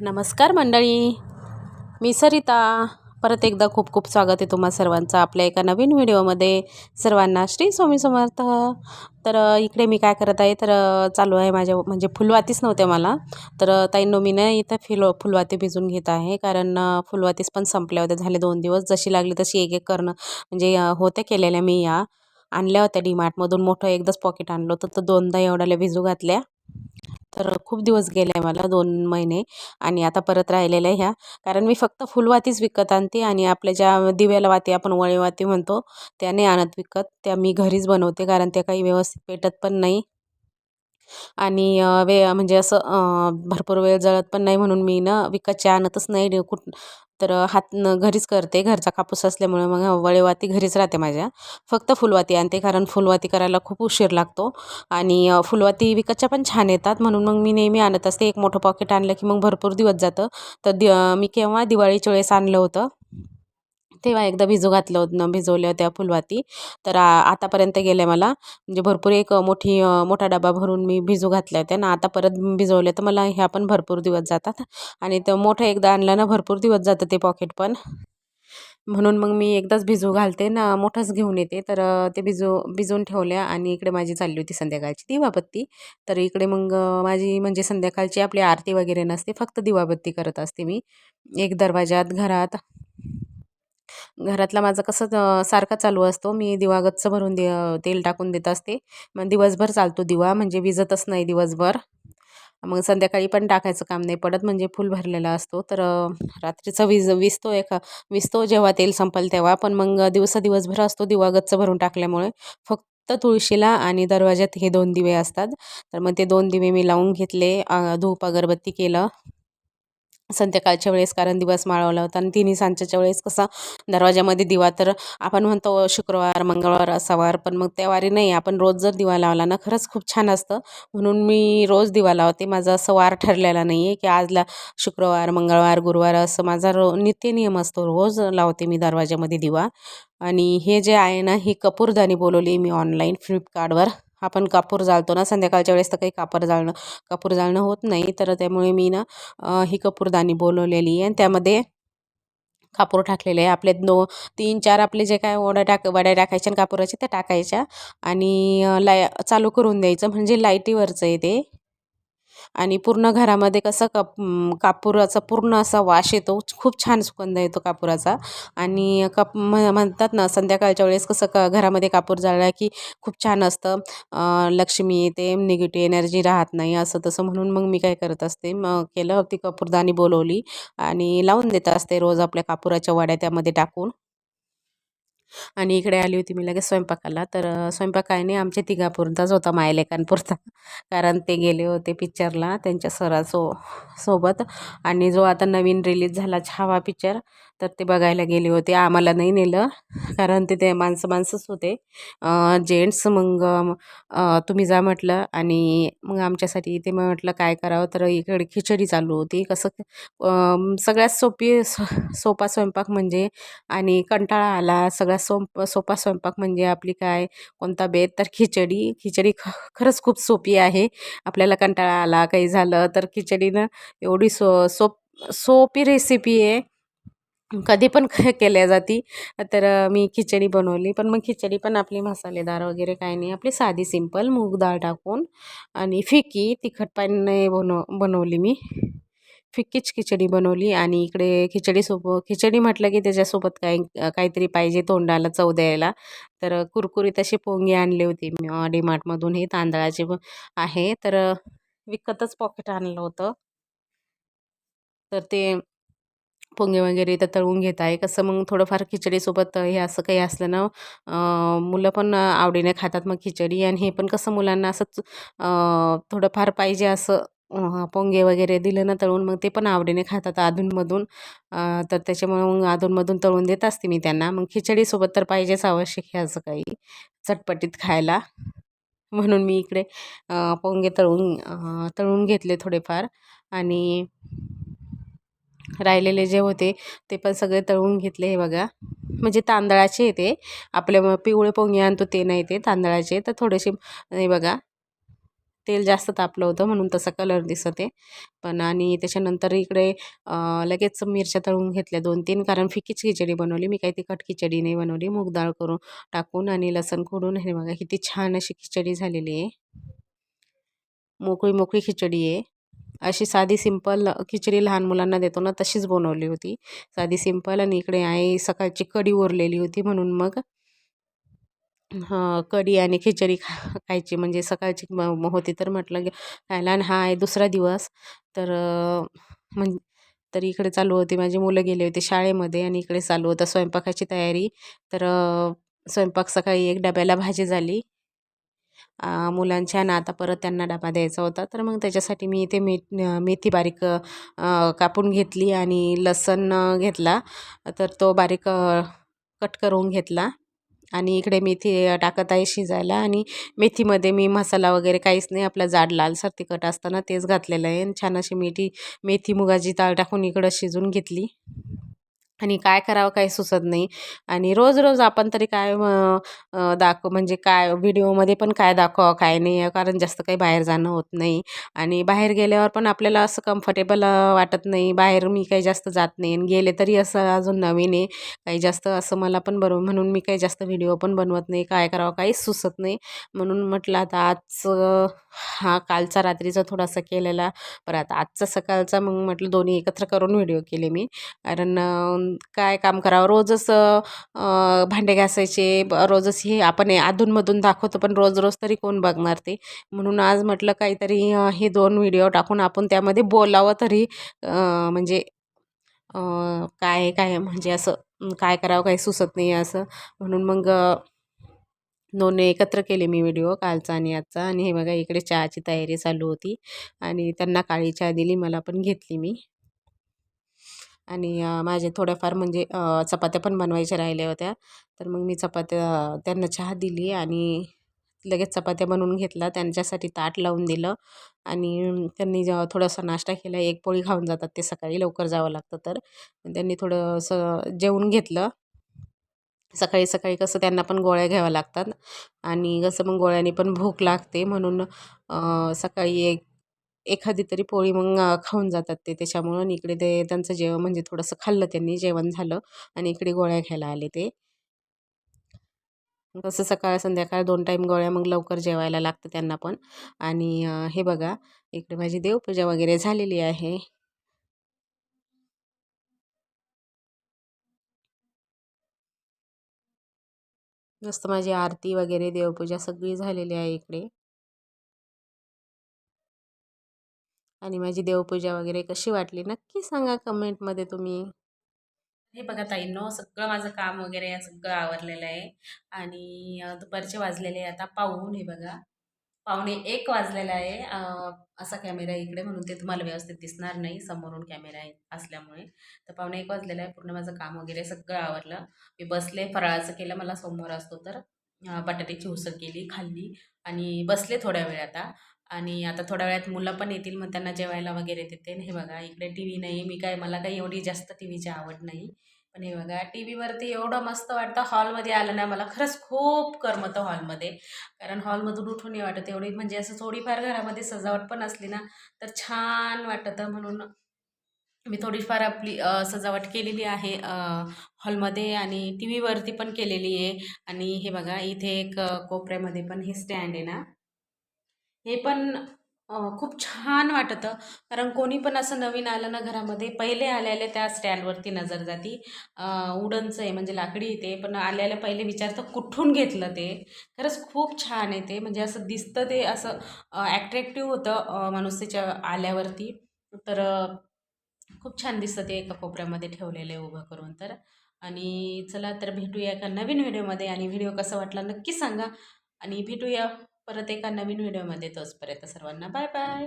नमस्कार मंडळी. मी सरिता. परत एकदा खूप खूप स्वागत आहे तुम्हा सर्वांचं आपल्या एका नवीन व्हिडिओमध्ये. सर्वांना श्री स्वामी समर्थ. तर इकडे मी काय करत आहे तर चालू आहे माझ्या म्हणजे फुलवातीच नव्हते मला. तर ताईंनो मी नाही इथं फिलो फुलवाती भिजून घेत आहे. कारण फुलवातीस फुलवातीच पण संपल्या होत्या झाले दोन दिवस. जशी लागली तशी एक एक करणं म्हणजे होत्या केलेल्या मी या. आणल्या होत्या डीमार्टमधून मोठं एकदाच पॉकेट आणलं होतं तर दोनदा एवढ्याला भिजू घातल्या. तर खूप दिवस गेले मला दोन महिने आणि आता परत राहिलेल्या ह्या. कारण मी फक्त फुलवातीच विकत आणते आणि आपल्या ज्या दिव्याला वाती आपण वळीवाती म्हणतो त्या नाही आणत विकत. त्या मी घरीच बनवते कारण त्या काही व्यवस्थित पेटत पण नाही. आणि वे म्हणजे असं भरपूर वेळ जळत पण नाही म्हणून मी ना विकतच्या आणतच नाही. कुठ तर हातनं घरीच करते. घरचा कापूस असल्यामुळे मग वळेवाती घरीच राहते माझ्या. फक्त फुलवाती आणते कारण फुलवाती करायला खूप उशीर लागतो. आणि फुलवाती विकतच्या पण छान येतात. म्हणून मग मी नेहमी आणत असते. एक मोठं पॉकेट आणलं की मग भरपूर दिवस जातं. तर दि मी केव्हा दिवाळीच्या वेळेस आणलं होतं. तेव्हा एकदा भिजू घातलं होतं भिजवल्या होत्या फुलवाती. तर आ आतापर्यंत गेल्या मला. म्हणजे भरपूर एक मोठी मोठा डबा भरून मी भिजू घातल्या होत्या. ना आता परत भिजवल्या तर मला ह्या पण भरपूर दिवस जातात. आणि ते मोठं एकदा आणलं ना भरपूर दिवस जातं ते पॉकेट पण. म्हणून मग मी एकदाच भिजू घालते ना मोठंच घेऊन येते. तर ते भिजू भिजवून ठेवल्या आणि इकडे माझी चालली होती संध्याकाळची दिवाबत्ती. तर इकडे मग माझी म्हणजे संध्याकाळची आपली आरती वगैरे नसते फक्त दिवाबत्ती करत असते मी. एक दरवाजात घरात. घरातला माझं कसं सारखा चालू असतो. मी दिवा गच्च भरून दे तेल टाकून देत असते. मग दिवसभर चालतो दिवा म्हणजे विजतच नाही दिवसभर. मग संध्याकाळी पण टाकायचं काम नाही पडत म्हणजे फुल भरलेला असतो. तर रात्रीचा वीज विजतो एका विजतो जेव्हा तेल संपल तेव्हा. पण मग दिवसा दिवसभर असतो दिवा गच्च भरून टाकल्यामुळे. फक्त तुळशीला आणि दरवाज्यात हे दोन दिवे असतात. तर मग ते दोन दिवे मी लावून घेतले. धूप अगरबत्ती केलं. संध्याकाळच्या वेळेस कारण दिवस माळवला होता आणि तिन्ही सांच्याच्या वेळेस कसा दरवाजामध्ये दिवा तर आपण म्हणतो शुक्रवार मंगळवार असावार पण मग त्या वारी नाही. आपण रोज जर दिवा लावला ना खरंच खूप छान असतं. म्हणून मी रोज दिवा लावते. माझा असं वार ठरलेला नाही आहे की आजला शुक्रवार मंगळवार गुरुवार असं माझा रो नित्यनियम असतो. रोज लावते मी दरवाजामध्ये दिवा. आणि हे जे आहे ना ही कपूरदानी बोलवली मी ऑनलाईन फ्लिपकार्टवर आपण कापूर जाळतो ना संध्याकाळच्या वेळेस तर काही कापूर जाळणं कापूर जाळणं होत नाही. तर त्यामुळे मी ना ही कपूरदानी बोलवलेली आहे. आणि त्यामध्ये कापूर टाकलेले आहे. आपले दो तीन चार आपले जे काय वड्या टाक वड्या टाकायच्या आणि कापुराच्या त्या टाकायच्या. आणि लाय चालू करून द्यायचं. म्हणजे लाईटीवरचं आहे ते. आणि पूर्ण घरामध्ये कसं कप कापूराचा कापुराचा पूर्ण असा वास येतो. खूप छान सुगंध येतो कापुराचा. आणि कप म्ह म्हणतात ना संध्याकाळच्या वेळेस कसं क घरामध्ये कापूर जाळला की खूप छान असतं. लक्ष्मी येते निगेटिव्ह एनर्जी राहत नाही असं तसं म्हणून मग मी काय करत असते. मग केलं ती कपूरदानी बोलवली आणि लावून देत असते रोज आपल्या कापुराच्या वड्या त्यामध्ये टाकून. आणि इकडे आली होती मी लगेच स्वयंपाकाला. तर स्वयंपाक काय नाही आमच्या तिघापुरताच होता मायलेकांपुरता. कारण ते गेले होते पिक्चरला त्यांच्या सरासो सोबत. आणि जो आता नवीन रिलीज झाला छावा पिक्चर तर ते बघायला गेले होते. आम्हाला नाही नेलं कारण ते ते माणसं माणसंच होते. जेंट्स मग तुम्ही जा म्हटलं आणि मग आमच्यासाठी ते मग म्हटलं काय करावं? तर इकडे खिचडी चालू होती. कसं सगळ्यात सोपी सो- सोपा स्वयंपाक म्हणजे आणि कंटाळा आला. सगळ्यात सोप सोपा स्वयंपाक म्हणजे आपली काय कोणता बेत? तर खिचडी. खिचडी ख खरंच खूप सोपी आहे. आपल्याला कंटाळा आला काही झालं तर खिचडीनं एवढी सो सोप सोपी रेसिपी आहे. कधी पण केल्या जाती. तर मी खिचडी बनवली. पण मग खिचडी पण आपली मसालेदार वगैरे काही नाही. आपली साधी सिंपल मूग डाळ टाकून आणि फिकी तिखट पाणी बनव बनवली मी. फिक्कीच खिचडी बनवली आणि इकडे खिचडीसोबत खिचडी म्हटलं की त्याच्यासोबत काही काहीतरी पाहिजे तोंडाला चव द्यायला. तर कुरकुरीत असे पोंगे आणले होते मी डीमार्टमधून. हे तांदळाचे आहे. तर विकतच पॉकेट आणलं होतं. तर ते पोंगे वगैरे तर तळून घेत आहे. कसं मग थोडंफार खिचडीसोबत हे असं काही असलं ना मुलं पण आवडीने खातात मग खिचडी. आणि हे पण कसं मुलांना असंच थोडंफार पाहिजे असं पोंगे वगैरे दिलं ना तळून मग ते पण आवडीने खातात अधूनमधून. तर त्याच्यामुळे मग अधूनमधून तळून देत असते मी त्यांना. मग खिचडीसोबत तर पाहिजेच आवश्यक हे असं काही चटपटीत खायला. म्हणून मी इकडे पोंगे तळून तळून घेतले थोडेफार. आणि राहिलेले जे होते ते पण सगळे तळून घेतले हे बघा. म्हणजे तांदळाचे येते आपल्या पिवळे पोंगे आणतो ते नाही ते तांदळाचे. तर थोडेसे हे बघा. तेल जास्त तापलं होतं म्हणून तसा कलर दिसत आहे. पण आणि त्याच्यानंतर इकडे लगेच मिरच्या तळून घेतल्या दोन तीन कारण फिकीच खिचडी बनवली. मी काही तिखट खिचडी नाही बनवली. मूग डाळ करून टाकून आणि लसण खोडून हे बघा किती छान अशी खिचडी झालेली आहे. मोकळी मोकळी खिचडी आहे. अशी साधी सिंपल खिचडी लहान मुलांना देतो ना तशीच बनवली होती. साधी सिंपल आणि इकडे आई सकाळची कढी उरलेली होती म्हणून मग कढी आणि खिचडी खा खायची. म्हणजे सकाळची होती तर म्हटलं की खायला आणि हा आहे दुसरा दिवस. तर म्हण तर इकडे चालू होती. माझी मुलं गेले होते शाळेमध्ये आणि इकडे चालू होता स्वयंपाकाची तयारी. तर स्वयंपाक सकाळी एक डब्याला भाजी झाली. मुलांच्या आणि आता परत त्यांना डबा द्यायचा होता. तर मग त्याच्यासाठी मी इथे मे मेथी बारीक कापून घेतली आणि लसण घेतला. तर तो बारीक कट करून घेतला आणि इकडे मेथी टाकत आहे शिजायला आणि मेथीमध्ये मी मसाला वगैरे काहीच नाही. आपला जाड लालसर तिखट असताना तेच घातलेलं आहे आणि छान अशी मेथी मेथी मुगाची डाळ टाकून इकडं शिजून घेतली. आणि काय करावं काही सुचत नाही. आणि रोज रोज आपण तरी काय दाखव म्हणजे काय व्हिडिओमध्ये पण काय दाखवा काय नाही कारण जास्त काही बाहेर जाणं होत नाही. आणि बाहेर गेल्यावर पण आपल्याला असं कम्फर्टेबल वाटत नाही. बाहेर मी काही जास्त जात नाही आणि गेले तरी असं अजून नवीन आहे. काही जास्त असं मला पण बरोबर म्हणून मी काही जास्त व्हिडिओ पण बनवत नाही. काय करावं काहीच सुचत नाही. म्हणून म्हटलं आता आज हा कालचा रात्रीचा थोडासा केलेला. बरं आता आजचा सकाळचा मग म्हटलं दोन्ही एकत्र करून व्हिडिओ केले मी. कारण काय काम करावं? रोजच भांडे घासायचे रोजच हे आपण अधूनमधून दाखवतो पण रोज रोज तरी कोण बघणार ते? म्हणून आज म्हटलं काहीतरी हे दोन व्हिडिओ टाकून आपण त्यामध्ये बोलावं तरी म्हणजे काय काय म्हणजे असं काय करावं काही सुचत नाही असं. म्हणून मग दोन एकत्र केले मी व्हिडिओ कालचा आणि आजचा. आणि हे बघा इकडे चहाची तयारी चालू होती. आणि त्यांना काळी चहा दिली मला पण घेतली मी. आणि माझे थोड्याफार म्हणजे चपात्या पण बनवायच्या राहिल्या होत्या. तर मग मी चपात्या त्यांना चहा दिली आणि लगेच चपात्या बनवून घेतला त्यांच्यासाठी ताट लावून दिलं आणि त्यांनी जेव्हा थोडासा नाश्ता केला एक पोळी खाऊन जातात. ते सकाळी लवकर जावं लागतं तर. त्यांनी थोडंसं जेवून घेतलं. सकाळी सकाळी कसं त्यांना पण गोळ्या घ्याव्या लागतात आणि कसं मग गोळ्याने पण भूक लागते म्हणून सकाळी एक एखादी तरी पोळी मग खाऊन जातात ते. त्याच्यामुळं इकडे ते त्यांचं जेवण म्हणजे थोडंसं खाल्लं त्यांनी जेवण झालं आणि इकडे गोळ्या घ्यायला आले ते. कसं सकाळ संध्याकाळ दोन टाईम गोळ्या मग लवकर जेवायला लागतं त्यांना पण. आणि हे बघा इकडे माझी देवपूजा वगैरे झालेली आहे. मस्त माझी आरती वगैरे देवपूजा सगळी झालेली आहे इकडे. आणि माझी देवपूजा वगैरे कशी वाटली? नक्की सांगा कमेंटमध्ये तुम्ही. हे बघा ताईंनो सगळं माझं काम वगैरे सगळं आवरलेलं आहे. आणि दुपारचे वाजलेले आहे आता पाहून हे बघा. पावणे एक वाजलेला आहे. असा कॅमेरा इकडे म्हणून ते तुम्हाला व्यवस्थित दिसणार नाही. समोरून कॅमेरा असल्यामुळे. तर पावणे एक वाजलेला आहे. पूर्ण माझं काम वगैरे सगळं आवरलं. मी बसले फराळाचं केलं मला सोमवार असतो तर. बटाट्याची उसळ केली खाल्ली आणि बसले थोड्या वेळ आता. आणि आता थोड्या वेळात मुलं पण येतील मग त्यांना जेवायला वगैरे देते. हे बघा इकडे टी व्ही नाही मी काय मला काही एवढी जास्त टी व्हीची आवड नाही. पण हे बघा टी व्हीवरती एवढं मस्त वाटतं हॉलमध्ये आलं ना मला खरंच खूप करमतं हॉलमध्ये. कारण हॉलमधून उठून नाही वाटत एवढी. म्हणजे असं थोडीफार घरामध्ये सजावट पण असली ना तर छान वाटतं. म्हणून मी थोडीफार आपली सजावट केलेली आहे हॉलमध्ये आणि टी व्हीवरती पण केलेली आहे. आणि हे बघा इथे एक कोपऱ्यामध्ये पण हे स्टँड आहे ना. हे पण खूप छान वाटतं. कारण कोणी पण असं नवीन आलं ना घरामध्ये पहिले आलेले त्या स्टँडवरती नजर जाती. उडनचं आहे म्हणजे लाकडी येते पण आल्याला पहिले विचारतं कुठून घेतलं ते? खरंच खूप छान आहे ते. म्हणजे असं दिसतं ते असं ॲट्रॅक्टिव्ह होतं मनुष्याच्या आल्यावरती. तर खूप छान दिसतं ते एका कोपऱ्यामध्ये ठेवलेलं आहे उभं करून तर. आणि चला तर भेटूया एका नवीन व्हिडिओमध्ये. आणि व्हिडिओ कसा वाटला नक्की सांगा. आणि भेटूया. परत एका नवीन व्हिडिओमध्ये तोचपर्यंत सर्वांना बाय बाय.